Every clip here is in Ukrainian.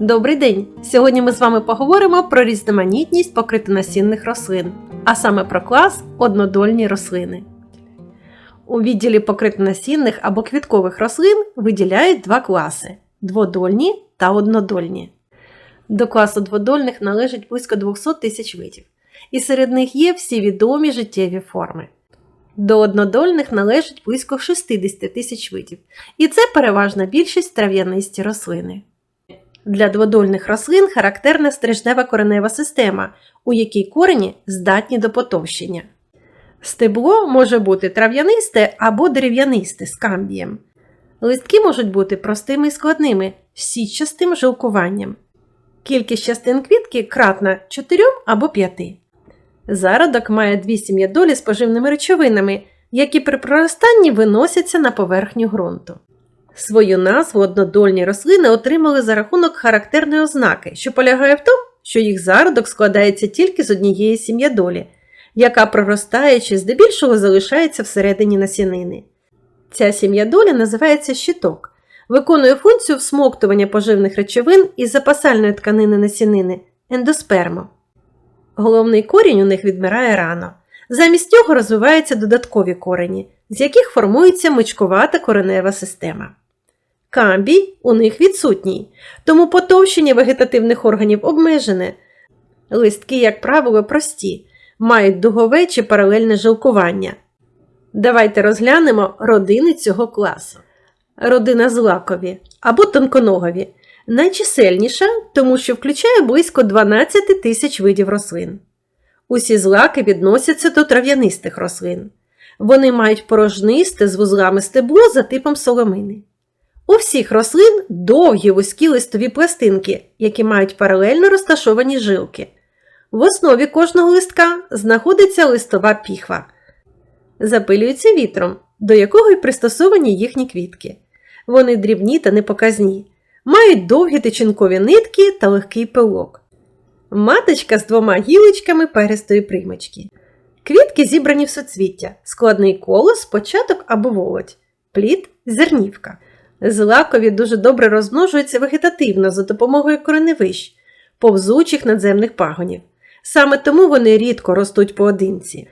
Добрий день! Сьогодні ми з вами поговоримо про різноманітність покритонасінних рослин, а саме про клас однодольні рослини. У відділі покритонасінних або квіткових рослин виділяють два класи дводольні та однодольні. До класу дводольних належить близько 200 тисяч видів, і серед них є всі відомі життєві форми. До однодольних належить близько 60 тисяч видів, і це переважна більшість трав'янисті рослини. Для дводольних рослин характерна стрижнева коренева система, у якій корені здатні до потовщення. Стебло може бути трав'янисте або дерев'янисте з камбієм. Листки можуть бути простими і складними сітчастим жилкуванням. Кількість частин квітки кратна 4 або 5. Зародок має дві сім'ядолі з поживними речовинами, які при проростанні виносяться на поверхню ґрунту. Свою назву однодольні рослини отримали за рахунок характерної ознаки, що полягає в тому, що їх зародок складається тільки з однієї сім'ядолі, яка проростаючи здебільшого залишається всередині насінини. Ця сім'ядоля називається щиток, виконує функцію всмоктування поживних речовин із запасальної тканини насінини ендосперму. Головний корінь у них відмирає рано. Замість нього розвиваються додаткові корені, з яких формується мичкувата коренева система. Камбій у них відсутній, тому потовщення вегетативних органів обмежене. Листки, як правило, прості, мають дугове чи паралельне жилкування. Давайте розглянемо родини цього класу. Родина злакові або тонконогові найчисельніша, тому що включає близько 12 тисяч видів рослин. Усі злаки відносяться до трав'янистих рослин. Вони мають порожнисте з вузлами стебло за типом соломини. У всіх рослин довгі вузькі листові пластинки, які мають паралельно розташовані жилки. В основі кожного листка знаходиться листова піхва. Запилюються вітром, до якого й пристосовані їхні квітки. Вони дрібні та непоказні, мають довгі тичинкові нитки та легкий пилок. Маточка з двома гілочками перистої примочки. Квітки зібрані в соцвіття, складний колос, початок або володь, плід зернівка. Злакові дуже добре розмножуються вегетативно за допомогою кореневищ, повзучих надземних пагонів. Саме тому вони рідко ростуть поодинці.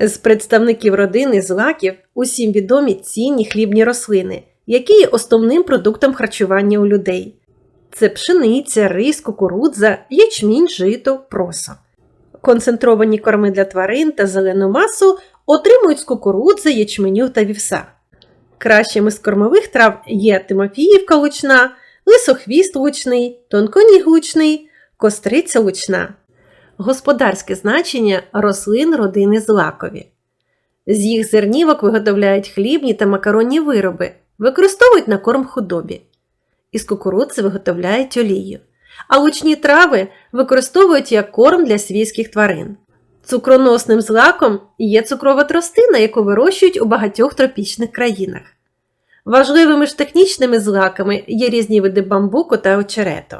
З представників родини злаків усім відомі цінні хлібні рослини, які є основним продуктом харчування у людей. Це пшениця, рис, кукурудза, ячмінь, жито, просо. Концентровані корми для тварин та зелену масу отримують з кукурудзи, ячменю та вівса. Кращими з кормових трав є тимофіївка лучна, лисохвіст лучний, тонконіг лучний, костриця лучна. Господарське значення рослин родини злакові. З їх зернівок виготовляють хлібні та макаронні вироби, використовують на корм худобі. Із кукурудзи виготовляють олію, а лучні трави використовують як корм для свійських тварин. Цукроносним злаком є цукрова тростина, яку вирощують у багатьох тропічних країнах. Важливими ж технічними злаками є різні види бамбуку та очерету.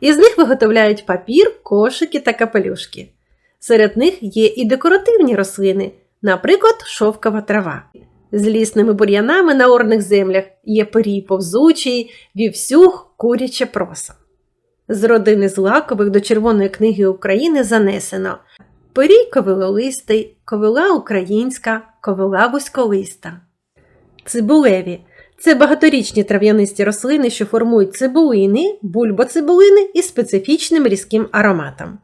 Із них виготовляють папір, кошики та капелюшки. Серед них є і декоративні рослини, наприклад, шовкова трава. З лісними бур'янами на орних землях є пирій повзучий, вівсюх, куряче проса. З родини злакових до Червоної книги України занесено пирій ковилолистий, ковила українська, ковила вузьколиста. Цибулеві це багаторічні трав'янисті рослини, що формують цибулини, бульбоцибулини із специфічним різким ароматом.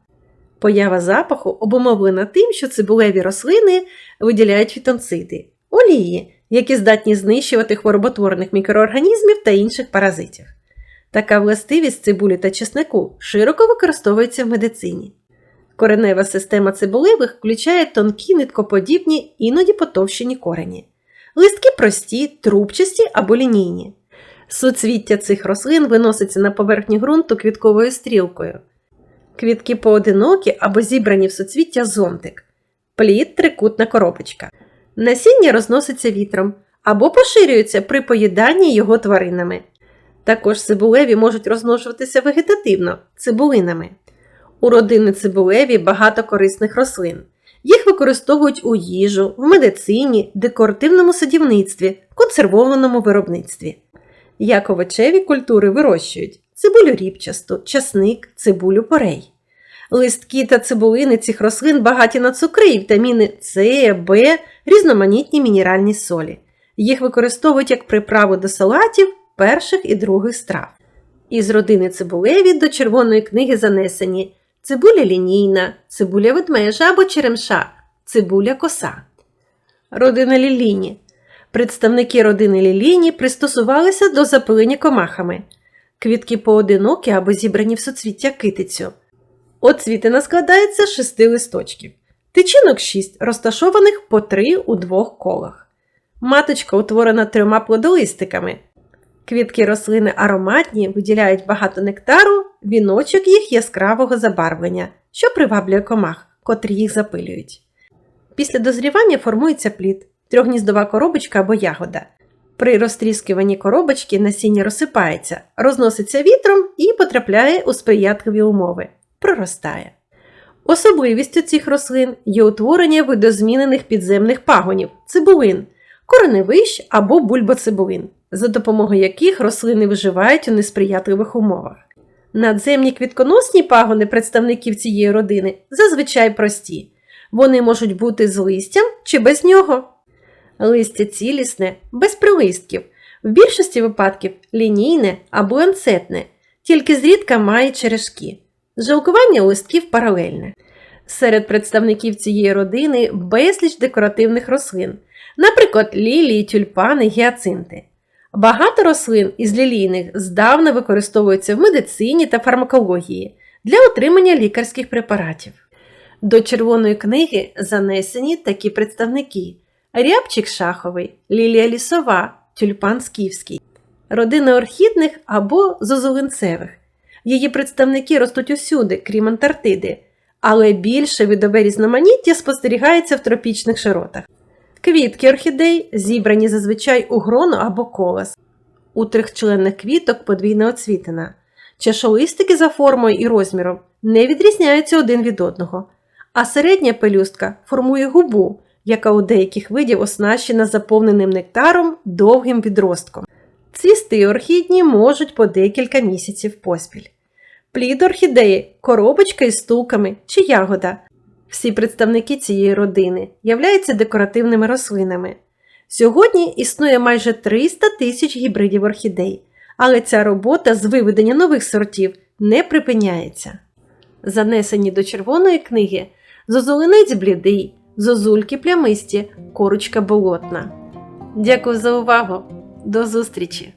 Поява запаху обумовлена тим, що цибулеві рослини виділяють фітонциди, олії, які здатні знищувати хвороботворних мікроорганізмів та інших паразитів. Така властивість цибулі та чеснику широко використовується в медицині. Коренева система цибулевих включає тонкі ниткоподібні, іноді потовщені корені. Листки прості, трубчасті або лінійні. Суцвіття цих рослин виноситься на поверхню ґрунту квітковою стрілкою. Квітки поодинокі або зібрані в суцвіття зонтик, плід трикутна коробочка. Насіння розноситься вітром або поширюється при поїданні його тваринами. Також цибулеві можуть розмножуватися вегетативно цибулинами. У родини цибулеві багато корисних рослин. Їх використовують у їжу, в медицині, декоративному садівництві, консервованому виробництві. Як овочеві культури вирощують цибулю ріпчасту, часник, цибулю порей. Листки та цибулини цих рослин багаті на цукри і вітаміни С, Б, різноманітні мінеральні солі. Їх використовують як приправу до салатів перших і других страв. Із родини цибулеві до червоної книги занесені цибуля лінійна, цибуля ведмежа або черемша, цибуля коса. Родина ліліні. Представники родини ліліні пристосувалися до запилення комахами. Квітки поодинокі або зібрані в суцвіття китицю. Оцвітина складається з шести листочків. Тичинок шість, розташованих по три у двох колах. Маточка утворена трьома плодолистиками. Квітки рослини ароматні, виділяють багато нектару, віночок їх яскравого забарвлення, що приваблює комах, котрі їх запилюють. Після дозрівання формується плід, трьохгніздова коробочка або ягода. При розтріскуванні коробочки насіння розсипається, розноситься вітром і потрапляє у сприятливі умови, проростає. Особливістю цих рослин є утворення видозмінених підземних пагонів цибулин, кореневищ або бульбоцибулин, за допомогою яких рослини виживають у несприятливих умовах. Надземні квітконосні пагони представників цієї родини зазвичай прості. Вони можуть бути з листям чи без нього. Листя цілісне, без прилистків, в більшості випадків лінійне або ланцетне, тільки зрідка має черешки. Жилкування листків паралельне. Серед представників цієї родини безліч декоративних рослин, наприклад, лілії, тюльпани, гіацинти. Багато рослин із лілійних здавна використовуються в медицині та фармакології для отримання лікарських препаратів. До червоної книги занесені такі представники: рябчик шаховий, лілія лісова, тюльпан скіфський, родина орхідних або зозулинцевих. Її представники ростуть усюди, крім Антарктиди, але більше видове різноманіття спостерігається в тропічних широтах. Квітки орхідей зібрані зазвичай у гроно або колос. У трьохчленних квіток подвійна оцвітина. Чашолистики за формою і розміром не відрізняються один від одного, а середня пелюстка формує губу, яка у деяких видів оснащена заповненим нектаром довгим відростком. Цвісти орхідні можуть по декілька місяців поспіль. Плід орхідеї коробочка із стулками чи ягода. Всі представники цієї родини являються декоративними рослинами. Сьогодні існує майже 300 тисяч гібридів орхідей, але ця робота з виведення нових сортів не припиняється. Занесені до червоної книги зозулинець блідий, зозульки плямисті, корочка болотна. Дякую за увагу! До зустрічі!